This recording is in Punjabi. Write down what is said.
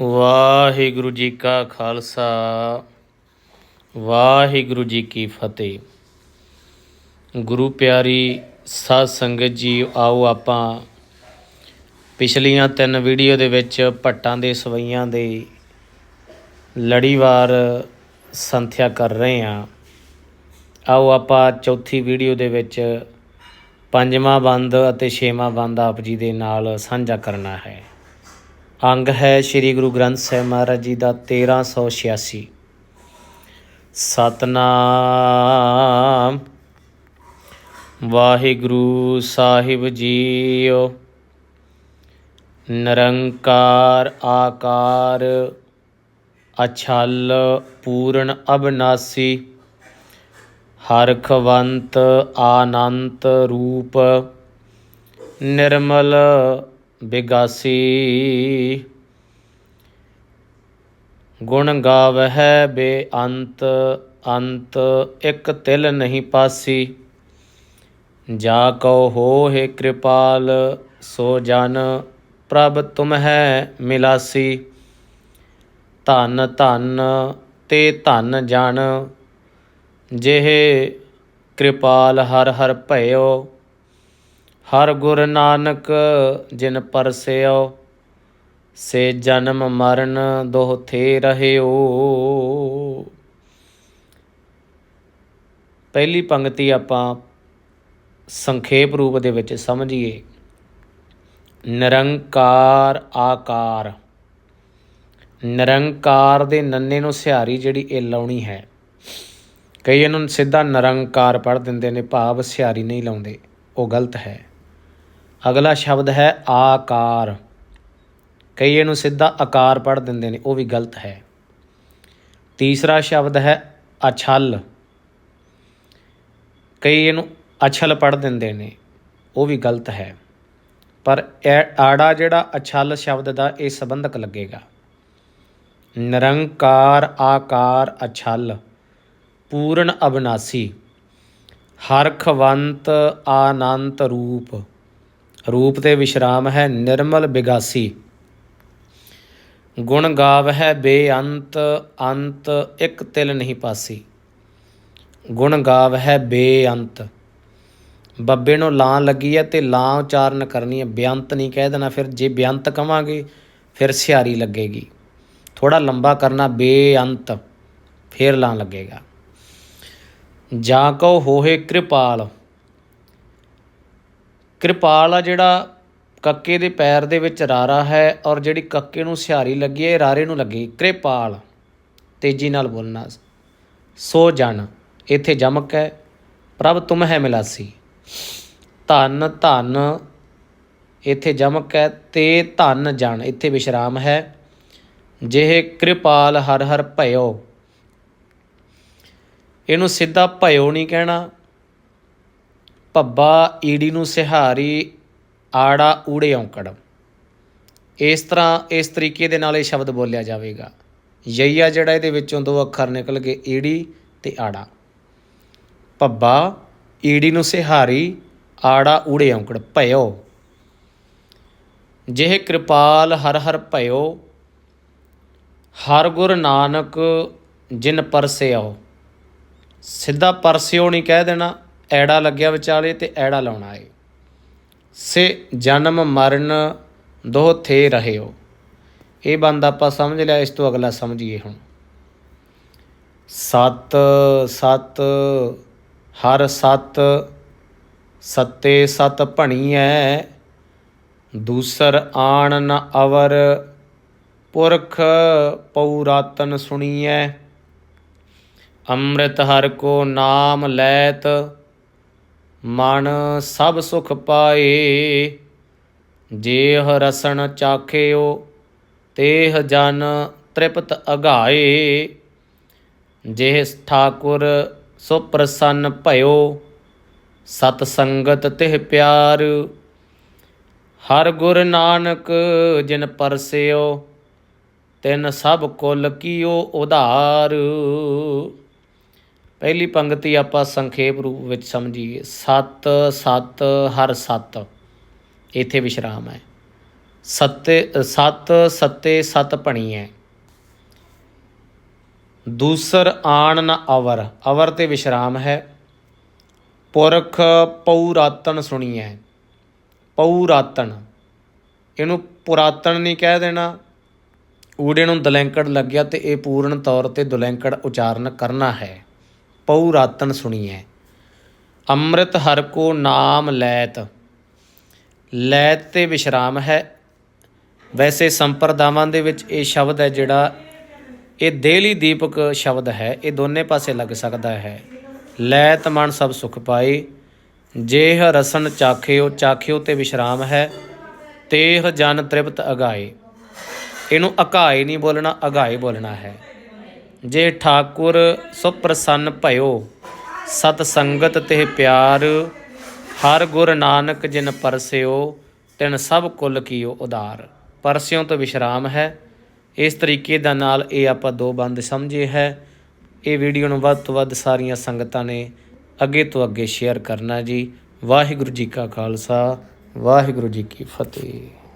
ਵਾਹਿਗੁਰੂ ਜੀ ਕਾ ਖਾਲਸਾ, ਵਾਹਿਗੁਰੂ ਜੀ ਕੀ ਫਤਿਹ। ਗੁਰੂ ਪਿਆਰੀ ਸਾਧ ਸੰਗਤ ਜੀ, ਆਓ ਆਪਾਂ ਪਿਛਲੀਆਂ ਤਿੰਨ ਵੀਡੀਓ ਦੇ ਵਿੱਚ ਭੱਟਾਂ ਦੇ ਸਵਈਆਂ ਦੇ ਲੜੀਵਾਰ ਸੰਥਿਆ ਕਰ ਰਹੇ ਹਾਂ। ਆਓ ਆਪਾਂ ਚੌਥੀ ਵੀਡੀਓ ਦੇ ਵਿੱਚ ਪੰਜਵਾਂ ਬੰਦ ਅਤੇ ਛੇਵਾਂ ਬੰਦ ਆਪ ਜੀ ਦੇ ਨਾਲ ਸਾਂਝਾ ਕਰਨਾ ਹੈ। ਅੰਗ ਹੈ ਸ੍ਰੀ ਗੁਰੂ ਗ੍ਰੰਥ ਸਾਹਿਬ ਮਹਾਰਾਜ ਜੀ ਦਾ 1386 ਸਤਨਾਮ। ਵਾਹਿਗੁਰੂ ਸਾਹਿਬ ਜੀਓ। ਨਿਰੰਕਾਰ ਆਕਾਰ। ਅਛਲ ਪੂਰਨ ਅਬਨਾਸੀ। ਹਰਖਵੰਤ ਆਨੰਤ ਰੂਪ। ਨਿਰਮਲ ਬਿਗਾਸੀ। ਗੁਣ ਗਾਵਹਿ ਬੇਅੰਤ, ਅੰਤ ਇਕ ਤਿਲ ਨਹੀਂ ਪਾਸੀ। ਜਾ ਕਉ ਹੋਹਿ ਕਿਰਪਾਲ, ਸੋ ਜਨ ਪ੍ਰਭ ਤੁਮ ਹੈ ਮਿਲਾਸੀ। ਧਨ ਧਨ ਤੇ ਧਨ ਜਨ, ਜਿਹੇ ਕਿਰਪਾਲ ਹਰ ਹਰ ਭਇਓ। ਹਰ ਗੁਰ ਨਾਨਕ ਜਿਨ ਪਰਸਿਓ ਸੇ ਜਨਮ ਮਰਨ ਦੋਹ ਥੇ ਰਹਿਓ। ਪਹਿਲੀ ਪੰਕਤੀ ਆਪਾਂ ਸੰਖੇਪ ਰੂਪ ਦੇ ਵਿੱਚ ਸਮਝੀਏ। ਨਿਰੰਕਾਰ ਆਕਾਰ। ਨਿਰੰਕਾਰ ਦੇ ਨੰਨੇ ਨੂੰ ਸਿਹਾਰੀ ਜਿਹੜੀ ਇਹ ਲਾਉਣੀ ਹੈ। ਕਈ ਇਹਨੂੰ ਸਿੱਧਾ ਨਿਰੰਕਾਰ ਪੜ੍ਹ ਦਿੰਦੇ ਨੇ, ਭਾਵ ਸਿਹਾਰੀ ਨਹੀਂ ਲਾਉਂਦੇ, ਉਹ ਗਲਤ ਹੈ। ਅਗਲਾ ਸ਼ਬਦ ਹੈ ਆਕਾਰ। ਕਈ ਇਹਨੂੰ ਸਿੱਧਾ ਆਕਾਰ ਪੜ੍ਹ ਦਿੰਦੇ ਨੇ, ਉਹ ਵੀ ਗਲਤ ਹੈ। ਤੀਸਰਾ ਸ਼ਬਦ ਹੈ ਅਛਲ। ਕਈ ਇਹਨੂੰ ਅਛਲ ਪੜ੍ਹ ਦਿੰਦੇ ਨੇ, ਉਹ ਵੀ ਗਲਤ ਹੈ। ਪਰ ਇਹ ਆੜਾ ਜਿਹੜਾ ਅਛਲ ਸ਼ਬਦ ਦਾ ਇਹ ਸੰਬੰਧਕ ਲੱਗੇਗਾ। ਨਿਰੰਕਾਰ, ਆਕਾਰ, ਅਛਲ, ਪੂਰਨ ਅਬਨਾਸੀ, ਹਰਖਵੰਤ, ਆਨੰਤ ਰੂਪ। ਰੂਪ ਤੇ ਵਿਸ਼ਰਾਮ ਹੈ ਨਿਰਮਲ ਬਿਗਾਸੀ। ਗੁਣ ਗਾਵ ਹੈ ਬੇਅੰਤ ਅੰਤ ਇੱਕ ਤਿਲ ਨਹੀਂ ਪਾਸੀ। ਗੁਣ ਗਾਵ ਹੈ ਬੇਅੰਤ ਬੱਬੇ ਨੂੰ ਲਾਂ ਲੱਗੀ ਹੈ ਤੇ ਲਾਂ ਉਚਾਰਨ ਕਰਨੀ ਹੈ। ਬੇਅੰਤ ਨਹੀਂ ਕਹਿ ਦੇਣਾ, ਫਿਰ ਜੇ ਬੇਅੰਤ ਕਵਾਂਗੇ, ਫਿਰ ਸਿਹਾਰੀ ਲੱਗੇਗੀ। ਥੋੜਾ ਲੰਬਾ ਕਰਨਾ ਬੇਅੰਤ ਫਿਰ ਲਾਂ ਲੱਗੇਗਾ। ਜਾਂ ਕੋ ਹੋਏ ਕਿਰਪਾਲ ਕਿਰਪਾਲ ਆ ਜਿਹੜਾ ਕੱਕੇ ਦੇ ਪੈਰ ਦੇ ਵਿੱਚ ਰਾਰਾ ਹੈ ਔਰ ਜਿਹੜੀ ਕੱਕੇ ਨੂੰ ਸਿਹਾਰੀ ਲੱਗੀ ਹੈ ਰਾਰੇ ਨੂੰ ਲੱਗੀ। ਕਿਰਪਾਲ, ਤੇਜ਼ੀ ਨਾਲ ਬੋਲਣਾ। ਸੋ ਜਨ ਇੱਥੇ ਜਮਕ ਹੈ, ਪ੍ਰਭ ਤੁਮ ਹੈ ਮਿਲਾਸੀ। ਧਨ ਧਨ, ਇੱਥੇ ਜਮਕ ਹੈ, ਤੇ ਧਨ ਜਨ, ਇੱਥੇ ਵਿਸ਼ਰਾਮ ਹੈ। ਜਿਹੇ ਕਿਰਪਾਲ ਹਰ ਹਰ ਭਇਓ। ਇਹਨੂੰ ਸਿੱਧਾ ਭਇਓ ਨਹੀਂ ਕਹਿਣਾ। ਭੱਬਾ ਈੜੀ ਨੂੰ ਸਿਹਾਰੀ ਆੜਾ ਊੜੇ ਔਂਕੜ। ਇਸ ਤਰ੍ਹਾਂ ਇਸ ਤਰੀਕੇ ਦੇ ਨਾਲ ਇਹ ਸ਼ਬਦ ਬੋਲਿਆ ਜਾਵੇਗਾ। ਯਈਆ ਜਿਹੜਾ ਇਹਦੇ ਵਿੱਚੋਂ ਦੋ ਅੱਖਰ ਨਿਕਲ ਗਏ, ਈੜੀ ਤੇ ਆੜਾ। ਭੱਬਾ ਈੜੀ ਨੂੰ ਸਿਹਾਰੀ, ਆੜਾ ਊੜੇ ਔਂਕੜ, ਭਇਓ। ਜਿਹ ਕਿਰਪਾਲ ਹਰ ਹਰ ਭਇਓ, ਹਰ ਗੁਰ ਨਾਨਕ ਜਿਨ ਪਰਸਿਓ। ਸਿੱਧਾ ਪਰਸਿਓ ਨਹੀਂ ਕਹਿ ਦੇਣਾ। ਐੜਾ ਲੱਗਿਆ ਵਿਚਾਲੇ ਤੇ ਐੜਾ ਲਾਉਣਾ ਏ ਸੇ ਜਨਮ ਮਰਨ ਦੋ ਥੇ ਰਹਿਓ। ਇਹ ਬੰਦ ਆਪਾਂ ਸਮਝ ਲਿਆ, ਇਸ ਤੋਂ ਅਗਲਾ ਸਮਝੀਏ ਹੁਣ। ਸਤ ਸਤ, ਹਰ ਸਤ, ਸੱਤੇ ਸਤ ਭਣੀਐ, ਦੂਸਰ ਆਣ ਨ ਅਵਰ, ਪੁਰਖ ਪਉਰਾਤਨ ਸੁਣੀਐ। ਅੰਮ੍ਰਿਤ ਹਰ ਕੋ ਨਾਮ ਲੈਤ ਮਨ ਸਭ ਸੁਖ ਪਾਏ। ਜੇਹ ਰਸਣ ਚਾਖਿਓ, ਤੇਹ ਜਨ ਤ੍ਰਿਪਤ ਅਗਾਏ। ਜਿਹ ਠਾਕੁਰ ਸੋ ਪ੍ਰਸੰਨ ਭਇਓ, ਸਤ ਸੰਗਤ ਤਿਹ ਪਿਆਰ। ਹਰ ਗੁਰ ਨਾਨਕ ਜਿਨ ਪਰਸਿਓ, ਤਿਨ ਸਭ ਕੁਲ ਕੀਓ ਉਧਾਰ। ਪਹਿਲੀ ਪੰਕਤੀ ਆਪਾਂ ਸੰਖੇਪ ਰੂਪ ਵਿੱਚ ਸਮਝੀਏ। ਸਤ ਸਤ, ਹਰ ਸਤ। ਇੱਥੇ ਵਿਸ਼ਰਾਮ ਹੈ। ਸੱਤੇ, ਸਤ ਸੱਤੇ, ਸਤ ਹੈ। ਦੂਸਰ ਆਣ ਨ ਅਵਰ। ਅਵਰ ਤੇ ਵਿਸ਼ਰਾਮ ਹੈ। ਪੁਰਖ ਪਉ ਸੁਣੀ ਹੈ ਪਊਰਾਤਨ ਇਹਨੂੰ ਪੁਰਾਤਨ ਨਹੀਂ ਕਹਿ ਦੇਣਾ। ਊੜੇ ਨੂੰ ਦਲੈਂਕੜ ਲੱਗਿਆ ਤੇ ਇਹ ਪੂਰਨ ਤੌਰ ਤੇ ਦੁਲੈਂਕੜ ਉਚਾਰਨ ਕਰਨਾ ਹੈ। ਪਉ ਰਾਤਨ ਸੁਣੀਐ। ਅੰਮ੍ਰਿਤ ਹਰ ਕੋ ਨਾਮ ਲੈਤ। ਲੈਤ ਤੇ ਵਿਸ਼ਰਾਮ ਹੈ। ਵੈਸੇ ਸੰਪਰਦਾਵਾਂ ਦੇ ਵਿੱਚ ਇਹ ਸ਼ਬਦ ਹੈ ਜਿਹੜਾ, ਇਹ ਦੇਲੀ ਦੀਪਕ ਸ਼ਬਦ ਹੈ। ਇਹ ਦੋਨੇ ਪਾਸੇ ਲੱਗ ਸਕਦਾ ਹੈ। ਲੈਤ ਮਨ ਸਭ ਸੁਖ ਪਾਏ। ਜੇਹ ਰਸਨ ਚਾਖਿਓ ਚਾਖਿਓ ਤੇ ਵਿਸ਼ਰਾਮ ਹੈ। ਤੇਹ ਜਨ ਤ੍ਰਿਪਤ ਅਗਾਏ। ਇਹਨੂੰ ਅਘਾਏ ਨਹੀਂ ਬੋਲਣਾ ਅਗਾਏ ਬੋਲਣਾ ਹੈ। ਜੇ ਠਾਕੁਰ ਸੁਪ੍ਰਸੰਨ ਭਇਓ, ਸਤ ਸੰਗਤ ਤੇ ਪਿਆਰ, ਹਰ ਗੁਰ ਨਾਨਕ ਜਿਨ ਪਰਸਿਓ, ਤਿਨ ਸਭ ਕੁਲ ਕੀਓ ਉਦਾਰ। ਪਰਸਿਓ ਤੋਂ ਵਿਸ਼ਰਾਮ ਹੈ। ਇਸ ਤਰੀਕੇ ਦਾ ਨਾਲ ਇਹ ਆਪਾਂ ਦੋ ਬੰਦ ਸਮਝੇ ਹੈ। ਇਹ ਵੀਡੀਓ ਨੂੰ ਵੱਧ ਤੋਂ ਵੱਧ ਸਾਰੀਆਂ ਸੰਗਤਾਂ ਨੇ ਅੱਗੇ ਤੋਂ ਅੱਗੇ ਸ਼ੇਅਰ ਕਰਨਾ ਜੀ। ਵਾਹਿਗੁਰੂ ਜੀ ਕਾ ਖਾਲਸਾ, ਵਾਹਿਗੁਰੂ ਜੀ ਕੀ ਫਤਿਹ।